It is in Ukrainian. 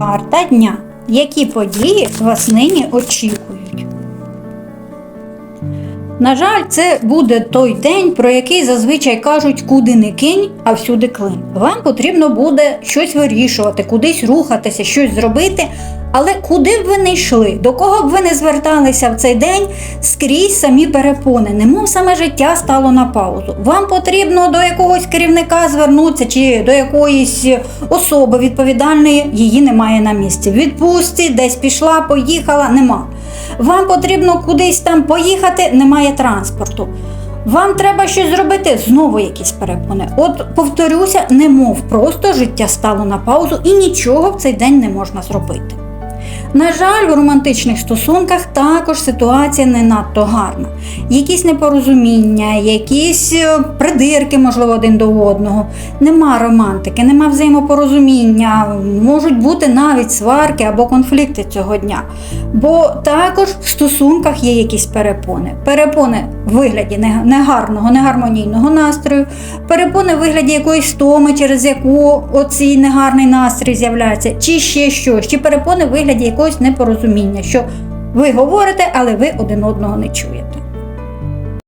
Карта дня. Які події вас нині очікують? На жаль, це буде той день, про який зазвичай кажуть, куди не кинь, а всюди клин. Вам потрібно буде щось вирішувати, кудись рухатися, щось зробити. Але куди б ви не йшли, до кого б ви не зверталися в цей день, скрізь самі перепони, немов саме життя стало на паузу. Вам потрібно до якогось керівника звернутися чи до якоїсь особи відповідальної, її немає на місці. Відпустці, десь пішла, поїхала, нема. Вам потрібно кудись там поїхати, немає транспорту. Вам треба щось зробити, знову якісь перепони. От повторюся, немов просто життя стало на паузу і нічого в цей день не можна зробити. На жаль, у романтичних стосунках також ситуація не надто гарна. Якісь непорозуміння, якісь е, придирки, можливо, один до одного. Нема романтики, нема взаємопорозуміння, можуть бути навіть сварки або конфлікти цього дня. Бо також в стосунках є якісь перепони. Перепони в вигляді негарного, негармонійного настрою, перепони в вигляді якоїсь стоми, через яку оцей негарний настрій з'являється, чи ще щось, чи перепони в вигляді якогось непорозуміння, що ви говорите, але ви один одного не чуєте.